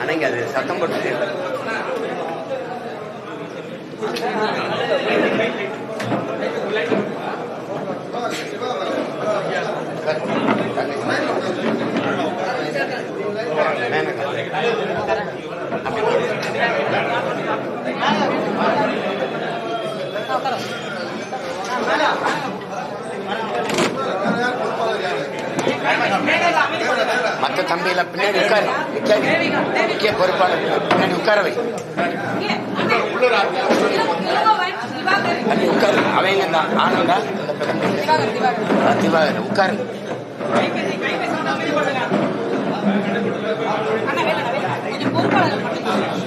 அணைங்க அது சத்தம் போட்டு மற்ற தம்பியில பின்னாடி உட்காரு. முக்கிய பொறுப்பாளர் பின்னாடி உட்கார வை. உட்காரு. அவங்க தான் ஆனந்தா திவாகர், உட்காரு.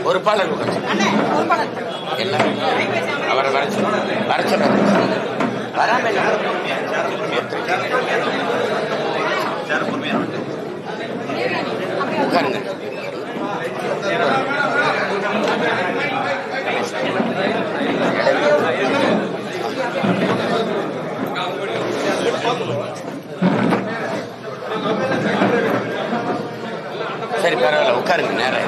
பொறுப்பாளர் அவரை வர சொல்லு வர உட்காருங்க. சரி பரவாயில்ல உட்காருங்க நேரம்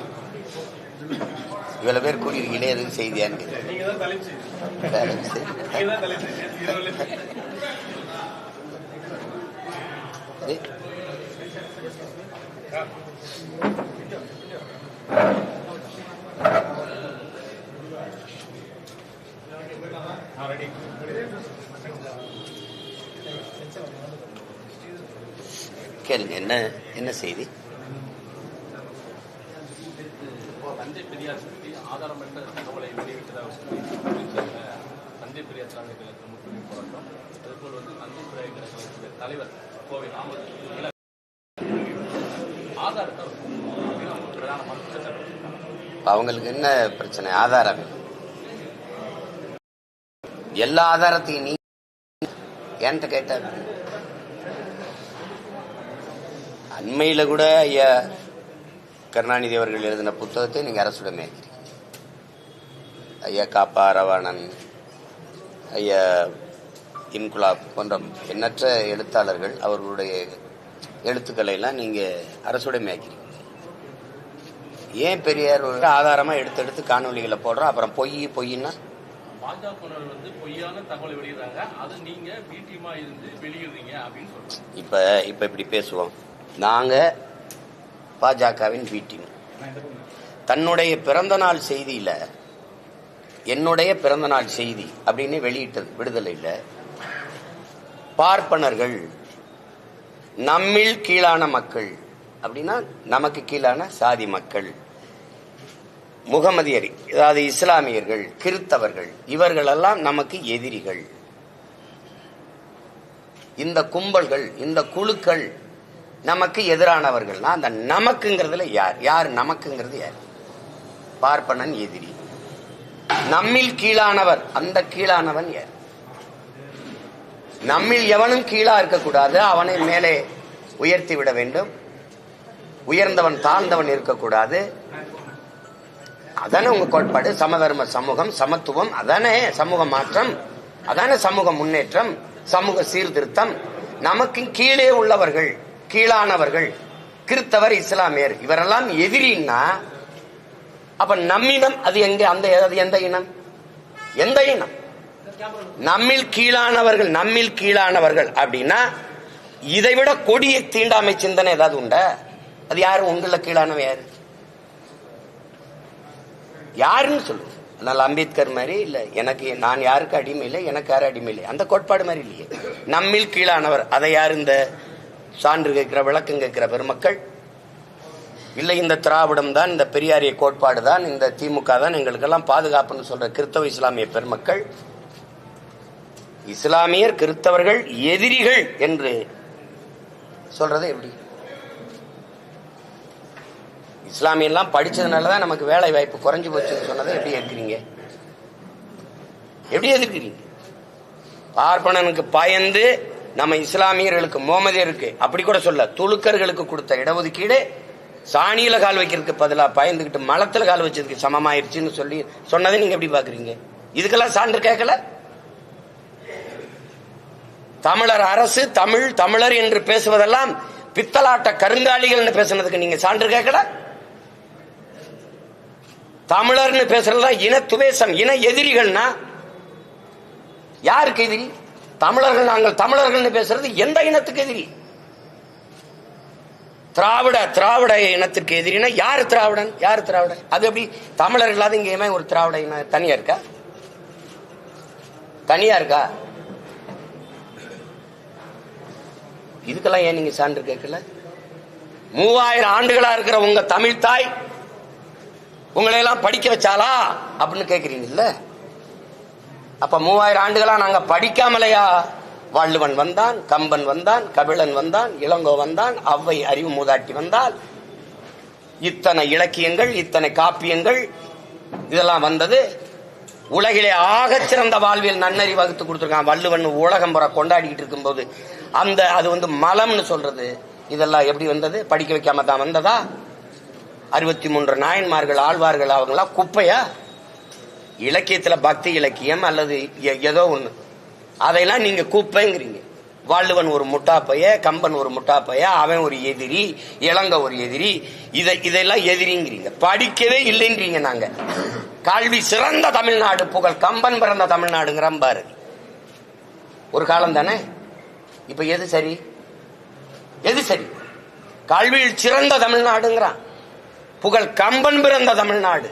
இவ்வளவு பேர் கூறியிருக்கீங்களே எதுவும் செய்தியான்னு கேளுங்க என்ன என்ன செய்தி? தஞ்சை பெரியார் பற்றி ஆதாரமற்ற தகவலை வெளியிட்டதாக சொல்லி தஞ்சை பெரியார் தலைமை கழகத்தில் முற்றுகை போராட்டம். அதுபோல் வந்து தஞ்சை பெரியார் கழகத்தினுடைய தலைவர் கோவை ராமர் ஆதார் அவங்களுக்கு என்ன பிரச்சனை? ஆதாரம். எல்லா ஆதாரத்தையும் நீ என்கிட்ட கேட்ட? அண்மையில கூட ஐயா கருணாநிதி அவர்கள் எழுதின புத்தகத்தை நீங்க அரசுடமே ஐயா காப்பா ரவாணன் ஐயா இன்குலாப் போன்ற எண்ணற்ற எழுத்தாளர்கள் அவர்களுடைய எழுத்துக்களை எல்லாம் நீங்க அரசுடைமை ஆக்கிறீங்க ஏன் பெரியார் ஒரு ஆதாரமா எடுத்து எடுத்து காணொலிகளை போடுறோம்? அப்புறம் பொய் சொல்றாங்க. இப்ப இப்ப இப்படி பேசுவோம். நாங்க பாஜகவின் பி டீம் தன்னுடைய பிறந்த நாள் செய்தியில என்னுடைய பிறந்த நாள் செய்தி அப்படின்னு வெளியிட்டது விடுதலையில் பார்ப்பனர்கள் நம்மில் கீழான மக்கள் அப்படின்னா நமக்கு கீழான சாதி மக்கள். முகமதியர் அதாவது இஸ்லாமியர்கள் கிறித்தவர்கள் இவர்களெல்லாம் நமக்கு எதிரிகள். இந்த கும்பல்கள் இந்த குழுக்கள் நமக்கு எதிரானவர்கள்னா அந்த நமக்குங்கிறதுல யார்? யார் நமக்குங்கிறது யார்? பார்ப்பனன் எதிரி. நம்மில் கீழானவர் அந்த கீழானவன் யார்? நம்மில் எவனும் கீழா இருக்கக்கூடாது அவனை மேலே உயர்த்தி விட வேண்டும். உயர்ந்தவன் தாழ்ந்தவன் இருக்கக்கூடாது. அதானே உங்க கோட்பாடு? சமதர்ம சமூகம் சமத்துவம் அதானே சமூக மாற்றம் அதானே சமூக முன்னேற்றம் சமூக சீர்திருத்தம். நமக்கு கீழே உள்ளவர்கள். கீழானவர்கள் கிறித்தவர் இஸ்லாமியர். இவரெல்லாம் எதிரின்னா அப்ப நம்மினம் அது எங்க? அந்த அது எந்த இனம்? எந்த இனம்? நம்மில் கீழானவர்கள் நம்மில் கீழானவர்கள் அப்படின்னா இதை விட கொடிய தீண்டாமை சிந்தனை ஏதாவது உண்டா? அது யாரு? உங்கள கீழானவன் யாரு? யாருன்னு சொல்லுங்க அதனால அம்பேத்கர் மாதிரி இல்ல எனக்கு நான் யாருக்கு அடிமை இல்லை எனக்கு யாரும் அடிமை இல்லை. அந்த கோட்பாடு மாதிரி இல்லையே. நம்மில் கீழானவர். அதை யார் இந்த சான்று கேட்கிற விளக்கம் கேட்கிற பெருமக்கள் இல்லை இந்த திராவிடம் தான் இந்த பெரியாரிய கோட்பாடு தான் இந்த திமுக தான் எங்களுக்கெல்லாம் பாதுகாப்புன்னு சொல்ற கிறிஸ்தவ இஸ்லாமிய பெருமக்கள் இஸ்லாமியர் கிறிஸ்தவர்கள் எதிரிகள் என்று சொல்றது எப்படி? இஸ்லாமியெல்லாம் படிச்சதுனால தான் நமக்கு வேலை வாய்ப்பு குறைஞ்சு போச்சுன்னு சொன்னதை எப்படி எதிர்க்கிறீங்க எப்படி எதிர்க்கிறீங்க? பார்ப்பனனுக்கு பயந்து நம்ம இஸ்லாமியர்களுக்கு மோமதியருக்கு அப்படி கூட சொல்ல துளுக்கர்களுக்கு கொடுத்த இடஒதுக்கீடு சாணியில கால் வைக்கிறதுக்கு பதிலா பயந்துகிட்டு மலத்துல கால் வச்சதுக்கு சமமாயிருச்சுன்னு சொல்லி சொன்னதை நீங்க எப்படி பாக்குறீங்க இதுக்கெல்லாம் சான்று கேட்கல? தமிழர் அரசு தமிழ் தமிழர் என்று பேசுவதெல்லாம் பித்தலாட்ட கருங்காலிகள் பேசுனதுக்கு நீங்க சான்று கேட்கல? தமிழர்னு பேசுறதுதான் இன துவேசம் இன எதிரிகள்னா யாருக்கு எதிரி? தமிழர்கள் நாங்கள் தமிழர்கள்னு பேசுறது எந்த இனத்துக்கு எதிரி? திராவிட திராவிட இனத்திற்கு எதிரினா யார் திராவிடன்? யார் திராவிடன்? அது எப்படி? தமிழர் இல்லாத இங்கேயுமே ஒரு திராவிட இன தனியா இருக்கா? தனியா இருக்கா? இதுக்கெல்லாம் ஏன் நீங்க சான்று கேட்கல? மூவாயிரம் ஆண்டுகளா இருக்கிற உங்க தமிழ் தாய் உங்களை எல்லாம் படிக்க வச்சாலா அப்படின்னு கேக்குறீங்கல்ல அப்ப மூவாயிரம் ஆண்டுகளா நாங்க படிக்காமலையா? வள்ளுவன் வந்தான் கம்பன் வந்தான் கபிலன் வந்தான் இளங்கோ வந்தான் அவ்வை அறிவு மூதாட்டி வந்தால் இத்தனை இலக்கியங்கள் இத்தனை காப்பியங்கள் இதெல்லாம் வந்தது. உலகிலே ஆகச் சிறந்த வாழ்வியல் நன்னறி வகுத்து கொடுத்துருக்கான் வள்ளுவன். உலகம் புற கொண்டாடிக்கிட்டு இருக்கும்போது அந்த அது வந்து மலம்னு சொல்றது. இதெல்லாம் எப்படி வந்தது? படிக்க வைக்காம தான் வந்ததா? அறுபத்தி மூன்று நாயன்மார்கள் ஆழ்வார்கள் அவங்களாம் குப்பையா? இலக்கியத்துல பக்தி இலக்கியம் அல்லது ஏதோ ஒண்ணு. அதையெல்லாம் நீங்க கூப்பேங்கிறீங்க. வாள்ளுவன் ஒரு முட்டாப்பைய கம்பன் ஒரு முட்டாப்பைய அவன் ஒரு எதிரி இளங்க ஒரு எதிரி இதை இதெல்லாம் எதிரிங்கிறீங்க. படிக்கவே இல்லைங்கிறீங்க நாங்க. கல்வி சிறந்த தமிழ்நாடு புகழ் கம்பன் பிறந்த தமிழ்நாடுங்கிற பாரதி ஒரு காலம் தானே? இப்ப எது சரி? எது சரி? கல்வியில் சிறந்த தமிழ்நாடுங்கிறான். புகழ் கம்பன் பிறந்த தமிழ்நாடு.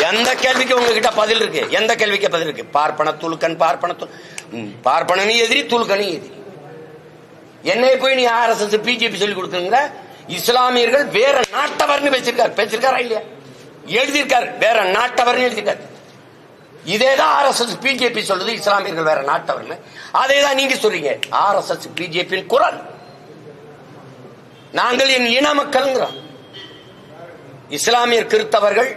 எந்த கேள்விக்கு உங்ககிட்ட பதில் இருக்கு? எந்த கேள்விக்கு பதில் இருக்கு? பார்ப்பன துலுக்கன் பார்ப்பன துல்- ம், எதிரி துலுக்கனும் எதிரி. என்னை போய் நீ ஆர்எஸ்எஸ் பிஜேபி சொல்லி கொடுக்குறீங்க இஸ்லாமியர்கள் வேற நாட்டவர்னு பேசிருக்காரு. பேசிருக்காரா இல்லையா? எழுதியிருக்காரு. வேற நாட்டவர்னு எழுதியிருக்காரு. இதேதான் ஆர்எஸ்எஸ் பிஜேபி சொல்றது. இஸ்லாமியர்கள் வேற நாட்டவர்னு. அதே தான் நீங்க சொல்றீங்க. ஆர்எஸ்எஸ் பிஜேபியின் குரல். நாங்கள் என் இன மக்கள்ங்கிறோம். இஸ்லாமியர் கிறித்தவர்கள்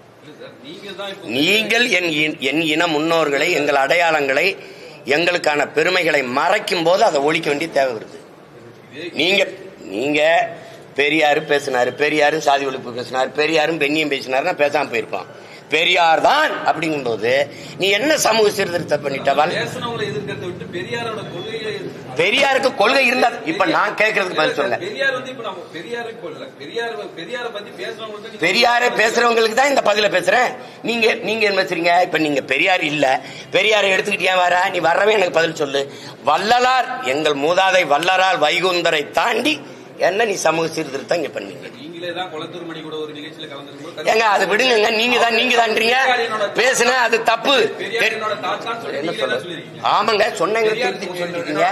நீங்கள் என் என் இன முன்னோர்களை எங்கள் அடையாளங்களை எங்களுக்கான பெருமைகளை மறைக்கும் போது அதை ஒழிக்க வேண்டிய தேவை வருது. நீங்க நீங்க பெரியாரு பேசினாரு பெரியாரு சாதி ஒழிப்பு பேசினாரு பெரியாரும் பெண்ணியம் பேசினாருன்னா பேசாம போயிருப்பான் பெரியார் தான் அப்படிங்கும்போது நீ என்ன சமூக சீர்திருத்தம் பண்ணிட்ட பெரியாருக்கு கொள்கை இருந்தா இப்ப நான் கேட்கறதுக்கு பதில் சொல்லுங்க பெரியார் பேசுறவங்களுக்கு தான் இந்த பதில பேசுறேன். நீங்க நீங்க என்ன பேசுறீங்க? இப்ப நீங்க பெரியார் இல்ல. பெரியாரை எடுத்துக்கிட்டு வர? நீ வரவே எனக்கு பதில் சொல்லு. வள்ளலார் எங்கள் மூதாதை வள்ளலார் வைகுந்தரை தாண்டி என்ன நீ சமூக சீர்திருத்தம் இங்க பண்ணீங்க நீங்களே தான் குளத்தூர் மணி கூட ஒரு நிகழ்ச்சியில கலந்துருக்கும் ஏங்க அது விடுங்க நீங்க தான் நீங்க தான்றீங்க பேசுன அது தப்பு. ஆமாங்க சொன்னேங்க சொல்லிருக்கீங்க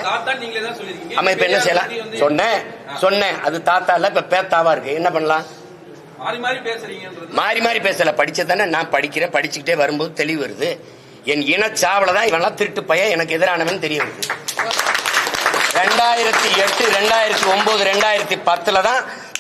ஆமா இப்ப என்ன செய்யலாம்? சொன்னேன். சொன்னேன். அது தாத்தா இல்ல இப்ப பேத்தாவா இருக்கு. என்ன பண்ணலாம்? மாறி மாறி பேசுறீங்கன்றது. மாறி மாறி பேசல. படிச்சதானே நான் படிக்கிறேன். படிச்சுக்கிட்டே வரும்போது தெளிவு வருது. என் இனச்சாவல தான் இவெல்லாம் திருட்டு பையன். எனக்கு எதிரானவன் தெரிய வருது. ரெண்டாயிரத்தி எட்டு ரெண்டாயிரத்தி ஒன்பது ரெண்டாயிரத்தி பத்துல தான்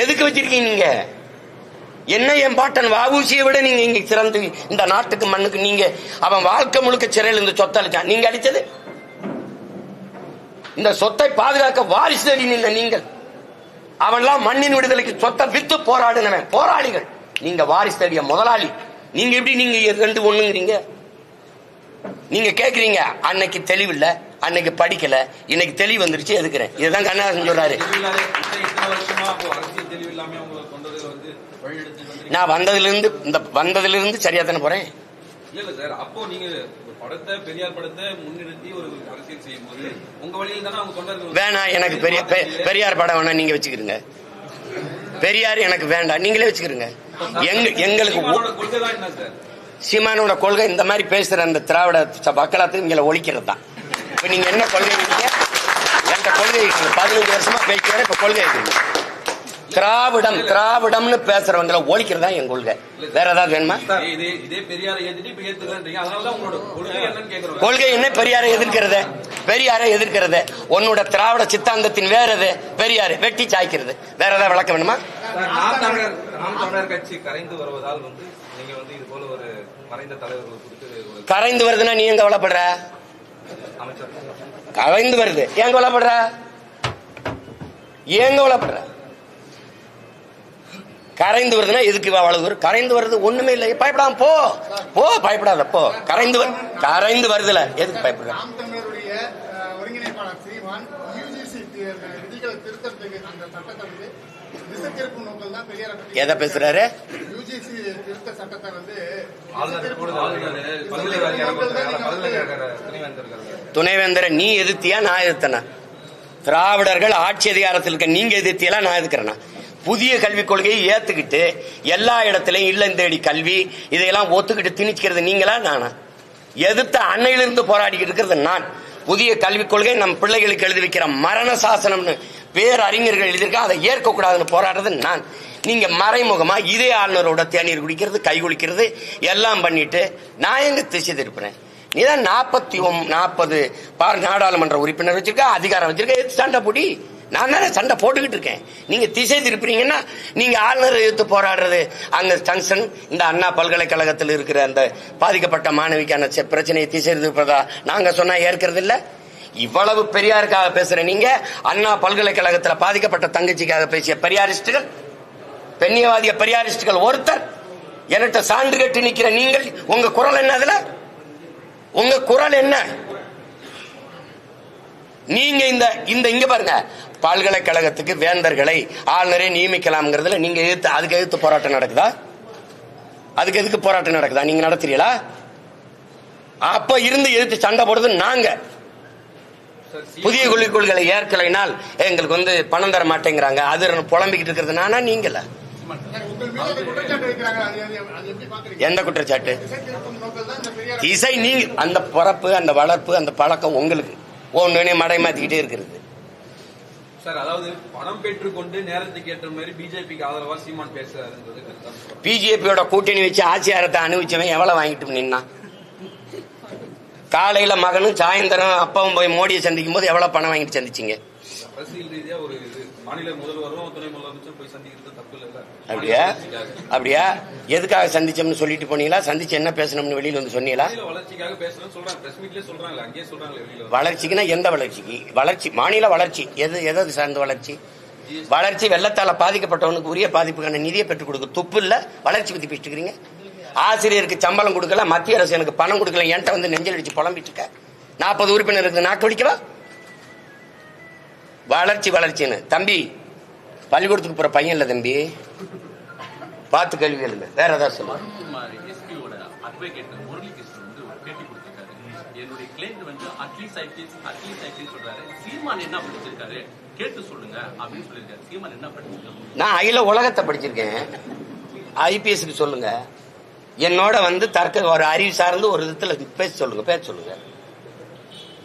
எதுக்கு வச்சிருக்கீங்க நீங்க? என்ன என் பாட்டன் வாவூசியை விட நீங்க இங்க சிறந்து இந்த நாட்டுக்கு மண்ணுக்கு நீங்க அவன் வாழ்க்கை முழுக்க சிறையில் இந்த சொத்தை அளிச்சான் நீங்க அடிச்சது இந்த சொத்தை பாதுகாக்க வாரிசு தேடி நின்ற நீங்கள். அவன்லாம் மண்ணின் விடுதலைக்கு சொத்தை வித்து போராடினவன். போராளிகள். நீங்க வாரிசு தேடிய முதலாளி. நீங்க எப்படி நீங்க ரெண்டு ஒண்ணுங்கிறீங்க? நீங்க கேக்குறீங்க அன்னைக்கு தெளிவில்லை அன்னைக்கு படிக்கல இன்னைக்கு தெளிவு வந்துருச்சு எதுக்குறேன்? இதுதான் கண்ணதாசன் சொல்றாரு. நான் வந்ததுல இருந்து இந்த வந்ததுல இருந்து சரியா தானே போறேன்? இல்ல இல்ல சார். அப்போ நீங்க ஒரு படத்தை பெரியார் படத்தை முன்னிறுத்தி ஒரு அரசியல் செய்யும் போது உங்க வழியில் தானே அவங்க கொண்டாந்து வேணாம் எனக்கு பெரிய பெரியார் படம் வேணா நீங்க வச்சுக்கிறீங்க பெரியார் எனக்கு வேண்டாம். நீங்களே வச்சுக்கிறீங்க எங்க எங்களுக்கு சீமானோட கொள்கை இந்த மாதிரி பேசுற அந்த திராவிட மக்களாத்துக்கு இங்களை ஒழிக்கிறது தான் இப்ப நீங்க என்ன கொள்கை என்கிட்ட கொள்கை பதினஞ்சு வருஷமா பேசுறேன் இப்ப கொள்கை திராவிடம் திராவிடம்னு பேசுறவங்களை ஒழிக்கிறது தான் என் கொள்கை. வேற ஏதாவது வேணுமா? கொள்கை என்ன? பெரியாரை எதிர்க்கிறது. பெரியாரை எதிர்க்கிறது. உன்னோட திராவிட சித்தாந்தத்தின் வேற எது? பெரியாரு வெட்டி சாய்க்கிறது. வேற ஏதாவது விளக்க வேணுமா? கரைந்து வருதுன்னா நீ எங்க கவலைப்படுற? கரைந்து வருது. ஏன் கவலைப்படுற? ஏன் கவலைப்படுற? கரைந்து வருதுன்னா எதுக்கு தூரம் கரைந்து வருது ஒண்ணுமே இல்லை. பயப்படாம போ. போ பயப்படாத போ. கரைந்து கரைந்து வருதுல. எதுக்கு பயப்படுற? எதை பேசுறாரு? திருத்த சட்டத்தை வந்து துணைவேந்தர். துணைவேந்தரை நீ எதிர்த்தியா நான் எதிர்த்தனா? திராவிடர்கள் ஆட்சி அதிகாரத்தில் இருக்க நீங்க எதிர்த்தியலா நான் எதிர்க்கிறேனா? புதிய கல்விக் கொள்கையை ஏத்துக்கிட்டு எல்லா இடத்துலயும் இல்லம் தேடி கல்வி இதையெல்லாம் ஒத்துக்கிட்டு திணிக்கிறது நீங்களா நானா? எதிர்த்த அன்னையிலிருந்து போராடிக்கிட்டு இருக்கிறது நான். புதிய கல்விக் கொள்கை நம் பிள்ளைகளுக்கு எழுதி வைக்கிற மரண சாசனம்னு பேரறிஞர்கள் எழுதியிருக்கா அதை ஏற்கக்கூடாதுன்னு போராடுறது நான். நீங்க மறைமுகமா இதே ஆளுநரோட தேநீர் குடிக்கிறது கை குளிக்கிறது எல்லாம் பண்ணிட்டு நான் எங்க திசை திருப்புறேன்? நீதான் நாற்பத்தி நாற்பது பார் நாடாளுமன்ற உறுப்பினர் வச்சிருக்க அதிகாரம் வச்சிருக்க எது சண்டை போடி நான் தானே சண்டை போட்டுக்கிட்டு இருக்கேன். நீங்க திசை திருப்புறீங்கன்னா நீங்க ஆளுநர் எதிர்த்து போராடுறது அங்க ஜங்ஷன் இந்த அண்ணா பல்கலைக்கழகத்தில் இருக்கிற அந்த பாதிக்கப்பட்ட மாணவிக்கான பிரச்சனையை திசை திருப்பதா நாங்க சொன்னா ஏற்கிறது இல்ல இவ்வளவு பெரியாருக்காக பேசுற நீங்க அண்ணா பல்கலைக்கழகத்தில் பாதிக்கப்பட்ட தங்கச்சிக்காக பேசிய பெரியாரிஸ்டுகள் பெண்ணியவாதிய பெரியாரிஸ்டுகள் ஒருத்தர் என்கிட்ட சான்று கட்டி நிக்கிற நீங்கள் உங்க குரல் என்ன அதுல? உங்க குரல் என்ன? நீங்க இந்த இந்த இங்க பாருங்க. பல்கலைக்கழகத்துக்கு வேந்தர்களை ஆளுநரை நியமிக்கலாம்ங்கிறதுல நீங்க எதிர்த்து அதுக்கு எதிர்த்து போராட்டம் நடக்குதா? அதுக்கு எதுக்கு போராட்டம் நடக்குதா? நீங்க நடத்துறீங்களா? அப்ப இருந்து எதிர்த்து சண்டை போடுறது நாங்க. புதிய கொள்கை ஏற்கலைனால் எங்களுக்கு வந்து பணம் தர மாட்டேங்கிறாங்க. அது புலம்பிக்கிட்டு இருக்கிறது நானா நீங்களா? எந்த குற்றச்சாட்டு? இசை நீங்க அந்த பிறப்பு அந்த வளர்ப்பு அந்த பழக்கம் உங்களுக்கு ஒன்னு மடை மாத்திக்கிட்டே இருக்கிறது. பிஜேபியோட கூட்டணி வச்சு ஆட்சியாரத்தை அனுபவிச்சவன் எவ்வளவு வாங்கிட்டு நின்னான் காலையில மகனும் சாயந்தரம் அப்பாவும் போய் மோடியை சந்திக்கும் போது எவ்வளவு பணம் வாங்கிட்டு சந்திச்சீங்க? அரசியல் ரீதியா ஒரு மாநில முதல்வரும் துணை முதலமைச்சரும் போய் சந்திக்கிறது அப்படியா? அப்படியா? எதுக்காக சந்திச்சோம்னு சொல்லிட்டு போனீங்களா? சந்திச்சு என்ன பேசணும்னு வெளியில வந்து சொன்னீங்களா. வளர்ச்சிக்குன்னா எந்த வளர்ச்சிக்கு? வளர்ச்சி மாநில வளர்ச்சி. எது எதாவது சார்ந்த வளர்ச்சி? வளர்ச்சி வெள்ளத்தால பாதிக்கப்பட்டவனுக்கு உரிய பாதிப்புக்கான நிதியை பெற்றுக் கொடுக்க துப்பு இல்ல வளர்ச்சி பத்தி பேசிட்டு இருக்கிறீங்க ஆசிரியருக்கு சம்பளம் கொடுக்கல மத்திய அரசு எனக்கு பணம் கொடுக்கல என்கிட்ட வந்து நெஞ்சல் அடிச்சு புலம்பிட்டு இருக்க நாற்பது உறுப்பினருக்கு நாக்கு வலிக்கவா வளர்ச்சி வளர்ச்சின்னு. தம்பி பள்ளிக்கூடத்துக்கு போற பையன் இல்ல தம்பி. பார்த்து கேள்வி எழுங்க வேற ஏதாவது சொல்லுங்க அருண்குமார் எஸ்பியோட அட்வொகேட் முரளிகிருஷ்ணன் வந்து ஒரு பேட்டி கொடுத்திருக்காரு. என்னுடைய கிளைண்ட் வந்து அட்லீஸ்ட் ஐபிஎஸ் அட்லீஸ்ட் ஐபிஎஸ் சொல்றாரு. சீமான் என்ன படிச்சிருக்காரு? கேட்டு சொல்லுங்க அப்படின்னு சொல்லியிருக்காரு. சீமான் என்ன படிச்சிருக்காரு? நான் அகில உலகத்தை படிச்சிருக்கேன். ஐபிஎஸ்க்கு சொல்லுங்க. என்னோட வந்து தர்க்க ஒரு அறிவு சார்ந்து ஒரு விதத்துல பேச சொல்லுங்க பேச சொல்லுங்க.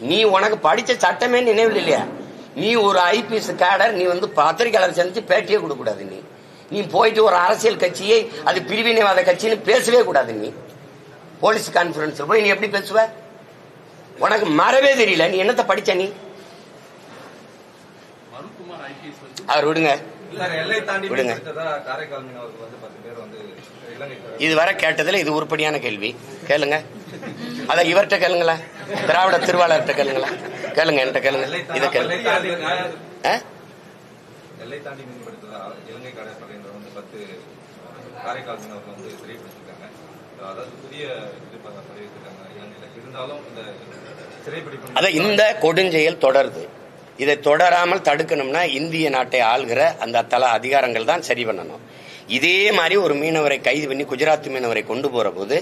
நீ உனக்கு படிச்ச சட்டமே நினைவில் இல்லையா? நீ ஒரு ஐபிஎஸ் கேடர் நீ வந்து பத்திரிகையாளர் சந்திச்சு பேட்டியே கொடுக்க கூடாது நீ. நீ போயிட்டு ஒரு அரசியல் கட்சியை அது பிரிவினைவாத கட்சின்னு பேசவே கூடாது நீ. போலீஸ் கான்ஃபரன்ஸ்ல போய் நீ எப்படி பேசுவ? உனக்கு மறவே தெரியல. நீ என்னத்த படிச்ச நீ? அவர் விடுங்க. விடுங்க. இதுவரை கேட்டதுல இது உருப்படியான கேள்வி. கேளுங்க. அத இவர்கிட்ட கேளுங்களேன் திராவிட திருவாளர்கிட்ட கேளுங்களேன் கேளுங்க என்கிட்ட கேளுங்க. இதை கேளுங்க. இலங்கை கடற்படையினர் வந்து பத்து காரைக்கால் மீனவர்கள் வந்து சிறைப்பிடிச்சிருக்காங்க அதாவது புதிய இது பதிவிட்டிருக்காங்க இலங்கையில இருந்தாலும் இந்த சிறைப்பிடிப்பு அதான் இந்த கொடுஞ்செயல் தொடருது. இதை தொடராமல் தடுக்கணும்னா இந்திய நாட்டை ஆள்கிற அந்த தல அதிகாரங்கள் தான் சரி பண்ணணும். இதே மாதிரி ஒரு மீனவரை கைது பண்ணி குஜராத் மீனவரை கொண்டு போற போது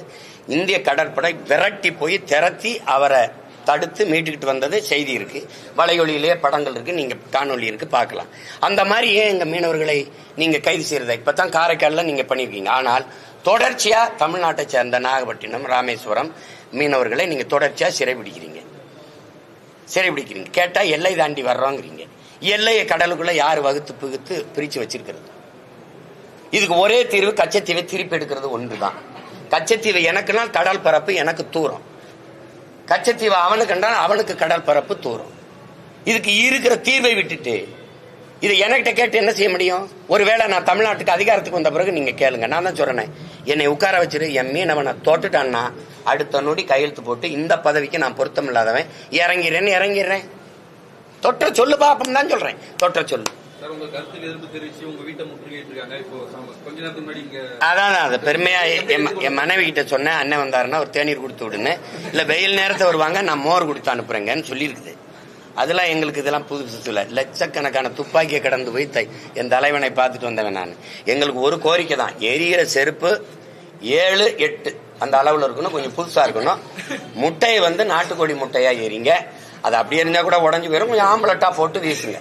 இந்திய கடற்படை விரட்டி போய் திரட்டி அவரை தடுத்து மீட்டுக்கிட்டு வந்தது செய்தி இருக்கு. வலையொலியிலே படங்கள் இருக்கு. நீங்க காணொலி இருக்கு பார்க்கலாம். அந்த மாதிரி ஏன் எங்க மீனவர்களை நீங்க கைது செய்யறத? இப்பதான் காரைக்கால்ல நீங்க பண்ணிருக்கீங்க. ஆனால் தொடர்ச்சியா தமிழ்நாட்டை சேர்ந்த நாகப்பட்டினம் ராமேஸ்வரம் மீனவர்களை நீங்க தொடர்ச்சியா சிறைபிடிக்கிறீங்க சிறைபிடிக்கிறீங்க கேட்டா எல்லை தாண்டி வர்றோங்கிறீங்க. எல்லையை கடலுக்குள்ள யார் வகுத்து புகுத்து பிரிச்சு வச்சிருக்கிறது? இதுக்கு ஒரே தீர்வு கச்சத்தீவை திருப்பி எடுக்கிறது ஒன்றுதான். கச்சத்தீவை எனக்குனால் கடல் பரப்பு எனக்கு தூரம். கச்சத்தீவை அவனுக்கு கண்டான் அவனுக்கு கடல் பரப்பு தூரம் இதுக்கு இருக்கிற தீர்வை விட்டுட்டு இது என்கிட்ட கேட்டு என்ன செய்ய முடியும்? ஒருவேளை நான் தமிழ்நாட்டுக்கு அதிகாரத்துக்கு வந்த பிறகு நீங்க கேளுங்க. நான் தான் சொல்றேன். என்னை உட்கார வச்சிரு என் மீனவனை தோட்டுட்டான்னா அடுத்த நொடி கையெழுத்து போட்டு இந்த பதவிக்கு நான் பொருத்தம் இல்லாதவன் இறங்கிறேன்னு இறங்கிடுறேன் தொற்ற சொல்லு அப்படின்னு தான் சொல்றேன். தொற்ற சொல்லு. சார் உங்க கருத்துக்கு எதிர்ப்பு அதான் அது பெருமையா என் என் மனைவி கிட்ட சொன்னேன். அண்ணன் வந்தாருன்னா ஒரு தேநீர் கொடுத்து விடுன்னு. இல்ல வெயில் நேரத்தை வருவாங்க நான் மோர் கொடுத்து அனுப்புறேங்கன்னு சொல்லியிருக்குது. அதெல்லாம் எங்களுக்கு இதெல்லாம் புதுசு இல்ல லட்சக்கணக்கான துப்பாக்கியை கடந்து போய் தை- என் தலைவனை பார்த்துட்டு வந்தவன் நான். எங்களுக்கு ஒரு கோரிக்கை தான். எரியிற செருப்பு ஏழு எட்டு அந்த அளவில் இருக்கணும். கொஞ்சம் புதுசாக இருக்கணும். முட்டையை வந்து நாட்டுக்கோழி முட்டையாக எரிங்க. அது அப்படியே இருந்தா கூட உடஞ்சி போயிடும் கொஞ்சம் ஆம்பளட்டா போட்டு வீசுங்க.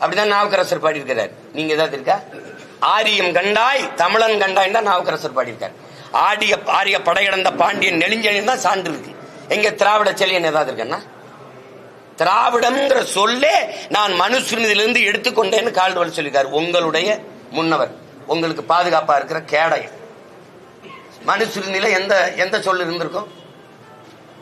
அப்படிதான் நாவுக்கரசர் பாடியிருக்கிறார். நீங்க ஏதாவது இருக்கா? ஆரியம் கண்டாய் தமிழன் கண்டாய் தான் நாவுக்கரசர் பாடியிருக்கார். ஆடிய ஆரிய படையடந்த பாண்டியன் நெடுஞ்செழியன் தான் சான்று இருக்கு. எங்க திராவிட செழியன் ஏதாவது இருக்கன்னா? திராவிடம்ங்கிற சொல்லே நான் மனுஸ்மிருதியிலிருந்து எடுத்துக்கொண்டேன்னு கால்டுவல் சொல்லியிருக்காரு. உங்களுடைய முன்னவர். உங்களுக்கு பாதுகாப்பா இருக்கிற கேடயம் மனுஸ்மிருதியில எந்த எந்த சொல் இருந்திருக்கும்?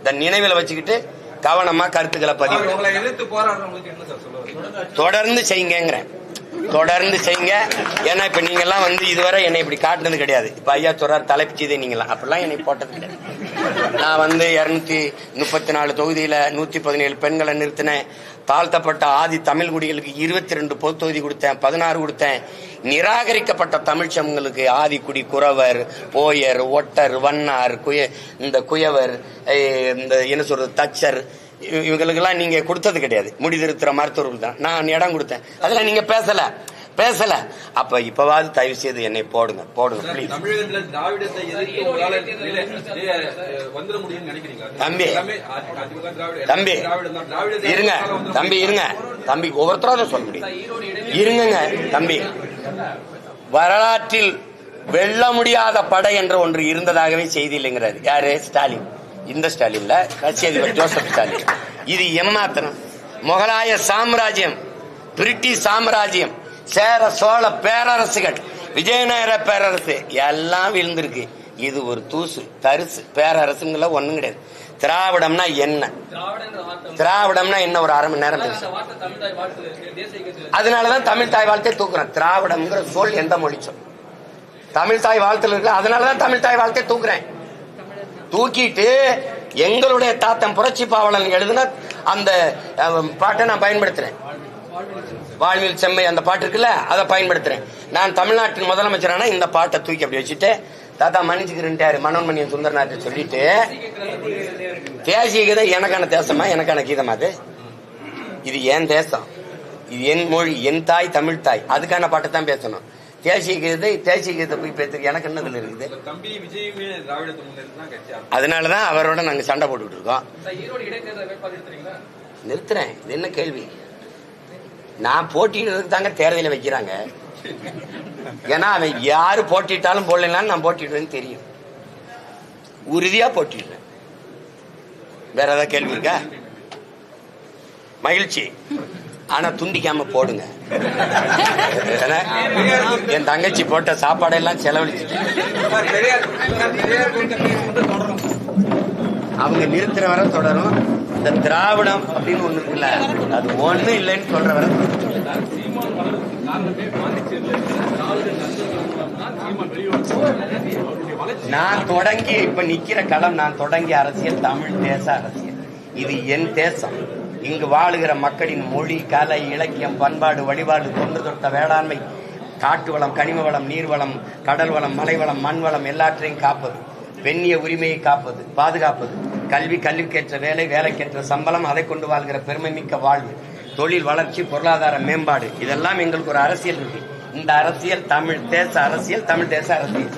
இந்த நினைவில் வச்சுக்கிட்டு கவனமா கருத்துக்களை பதிவு. தொடர்ந்து செய்யுங்கிறேன் தொடர்ந்து செய்யுங்க. ஏன்னா இப்ப நீங்க எல்லாம் வந்து இதுவரை என்னை இப்படி காட்டுனது கிடையாது. இப்ப ஐயா சொல்றாரு தலைப்பு செய்தே நீங்களாம் அப்படிலாம் என்னை போட்டது கிடையாது. நான் வந்து இருநூத்தி முப்பத்தி நாலு தொகுதியில நூத்தி பதினேழு பெண்களை நிறுத்தினேன். தாழ்த்தப்பட்ட ஆதி தமிழ் குடிகளுக்கு இருபத்தி ரெண்டு பொதுத்தொகுதி கொடுத்தேன் பதினாறு கொடுத்தேன். நிராகரிக்கப்பட்ட தமிழ் சமங்களுக்கு ஆதிக்குடி குறவர் போயர் ஒட்டர் வண்ணார் குய இந்த குயவர் இந்த என்ன சொல்றது தச்சர் இவங்களுக்கெல்லாம் நீங்க கொடுத்தது கிடையாது. முடிதிருத்துற மருத்துவர்கள் தான். நான் இடம் கொடுத்தேன். அதெல்லாம் நீங்க பேசல. பேசல. அப்ப இப்பவாவது தயவு செய்து என்னை போடுங்க. போடுங்க தம்பி. தம்பி. இருங்க. தம்பி இருங்க. தம்பி ஒவ்வொருத்தரும் சொல்ல முடியும். இருங்கங்க தம்பி. வரலாற்றில் வெல்ல முடியாத படை என்ற ஒன்று இருந்ததாகவே செய்தி இல்லைங்கிறாரு. யாரு? ஸ்டாலின். இந்த ஸ்டாலின்ல ரஷ்ய அதிபர் ஜோசப் ஸ்டாலின். இது எம்மாத்திரம் முகலாய சாம்ராஜ்யம் பிரிட்டிஷ் சாம்ராஜ்யம் சேர சோழ பேரரசுகள் விஜயநகர பேரரசு எல்லாம் விழுந்திருக்கு. இது ஒரு தூசு தரிசு. பேரரசுங்கள ஒண்ணும் கிடையாது. திராவிடம்னா என்ன? திராவிடம்னா என்ன ஒரு அரை மணி நேரம் பேச. அதனாலதான் தமிழ் தாய் வாழ்த்தே தூக்குறேன். திராவிடம்ங்கிற சொல் எந்த மொழி சொல்? தமிழ் தாய் வாழ்த்துல இருக்கு. அதனாலதான் தமிழ் தாய் வாழ்த்தை தூக்குறேன். தூக்கிட்டு எங்களுடைய தாத்தன் புரட்சி பாவலன் எழுதுன அந்த பாட்டை நான் பயன்படுத்துறேன். வாழ்வில் செம்மை அந்த பாட்டு இருக்குல்ல அதை பயன்படுத்துறேன். நான் தமிழ்நாட்டின் முதலமைச்சரான இந்த பாட்டை தூக்கி அப்படி வச்சுட்டு தாத்தா மன்னிச்சுக்கிறேன்ட்டாரு மனோன்மணியன் சுந்தரநாட்டு சொல்லிட்டு தேசிய கீதம் எனக்கான தேசமா எனக்கான கீதமா அது? இது என் தேசம். இது என் மொழி என் தாய் தமிழ் தாய். அதுக்கான பாட்டை தான் பேசணும். தேசிய கீதத்தை தேசிய கீதத்தை போய் பேசுறது எனக்கு என்னதுல இருக்குது. அதனாலதான் அவரோட நாங்க சண்டை போட்டுக்கிட்டு இருக்கோம். நிறுத்துறேன். இது என்ன கேள்வி? நான் போட்டிடுறதுக்கு தாங்க தேர்தலில் வைக்கிறாங்க. ஏன்னா அவன் யாரு போட்டிட்டாலும் போடலாம் நான் போட்டிடுறேன்னு தெரியும். உறுதியா போட்டிடுறேன் வேற ஏதாவது கேள்வி இருக்கா? மகிழ்ச்சி. ஆனா துண்டிக்காம போடுங்க. என் தங்கச்சி போட்ட சாப்பாடெல்லாம் செலவழிச்சு அவங்க நிறுத்துற வர தொடரும். இந்த திராவிடம் அப்படின்னு ஒண்ணு இருக்குல்ல அது ஒண்ணு இல்லைன்னு சொல்ற நான் தொடங்கி இப்ப நிக்கிற களம் நான் தொடங்கிய அரசியல் தமிழ் தேச அரசியல். இது என் தேசம். இங்கு வாழுகிற மக்களின் மொழி கலை இலக்கியம் பண்பாடு வழிபாடு தொன்று தொட்ட வேளாண்மை காட்டு வளம் கனிம வளம் நீர்வளம் கடல் வளம் மலைவளம் மண் வளம் எல்லாற்றையும் காப்பது பெண்ணிய உரிமையை காப்பது பாதுகாப்பது. கல்வி கல்விக்கேற்ற வேலை வேலைக்கேற்ற சம்பளம் அதை கொண்டு வாழ்கிற பெருமை மிக்க வாழ்வு. தொழில் வளர்ச்சி பொருளாதார மேம்பாடு. இதெல்லாம் எங்களுக்கு ஒரு அரசியல் இருக்கு. இந்த அரசியல் தமிழ் தேச அரசியல் தமிழ் தேச அரசியல்.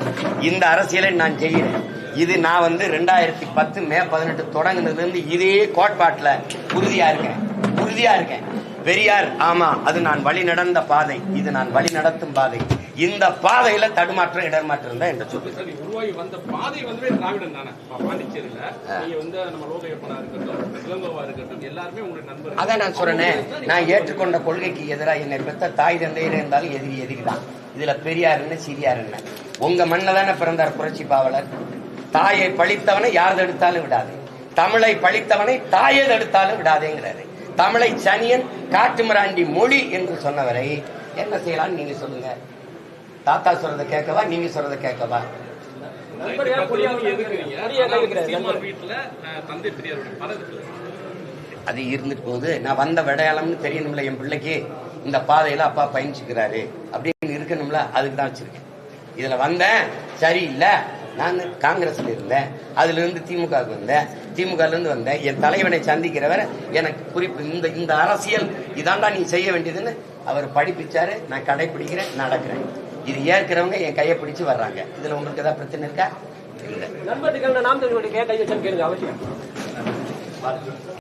இந்த அரசியலை நான் செய்கிறேன். இது நான் வந்து ரெண்டாயிரத்தி பத்து மே பதினெட்டு தொடங்கினதுலேருந்து இதே கோட்பாட்டில் உறுதியா இருக்கேன். உறுதியா இருக்கேன். பெரியார் ஆமா அது நான் வழி நடந்த பாதை. இது நான் வழி நடத்தும் பாதை. இந்த பாதையில தடுமாற்றம் இடர்மாற்றம் தான் என்று சொல்லு உருவாகி வந்த பாதை வந்து திராவிடம் தானே? இப்ப பாண்டிச்சேரியில நீங்க வந்து நம்ம லோகையப்பனா இருக்கட்டும் இளங்கோவா இருக்கட்டும் எல்லாருமே உங்களுடைய அதான் நான் சொல்றேனே நான் ஏற்றுக்கொண்ட கொள்கைக்கு எதிராக என்னை பெற்ற தாய் தந்தையர் இருந்தாலும் எதிரி எதிரி தான் இதுல பெரியார் என்ன சிறியார் என்ன? உங்க மண்ணில் தானே பிறந்தார் புரட்சி பாவலர். தாயை பழித்தவனை யார் தடுத்தாலும் விடாது. தமிழை பழித்தவனை தாயை தடுத்தாலும் விடாதேங்கிறாரு. தமிழை சனியன் காட்டுமிராண்டி மொழி என்று சொன்னவரை என்ன செய்யலாம்னு நீங்க சொல்லுங்க. தாத்தா சொல்றதை கேட்கவா நீங்க சொல்றதை கேட்கவா? அது இருந்துட்டு போகுது நான் வந்த விடையாளம்னு தெரியணும்ல என் பிள்ளைக்கு இந்த பாதையில அப்பா பயணிச்சுக்கிறாரு அப்படின்னு இருக்கணும்ல அதுக்கு தான் வச்சிருக்கேன். இதுல வந்தேன் சரியில்லை. நான் காங்கிரஸ்ல இருந்தேன் அதுல இருந்து திமுகவுக்கு வந்தேன் திமுக இருந்து வந்தேன். என் தலைவனை சந்திக்கிறவரை எனக்கு குறிப்பு இந்த இந்த அரசியல் இதாண்டா நீ செய்ய வேண்டியதுன்னு அவர் படிப்பிச்சாரு நான் கடைபிடிக்கிறேன் நடக்கிறேன். இது ஏற்கிறவங்க என் கையை பிடிச்சு வர்றாங்க. இதுல உங்களுக்கு ஏதாவது பிரச்சனை இருக்கா? இல்லை. நண்பர்கள் நாம் தமிழுடைய கை கேளுங்க அவசியம்.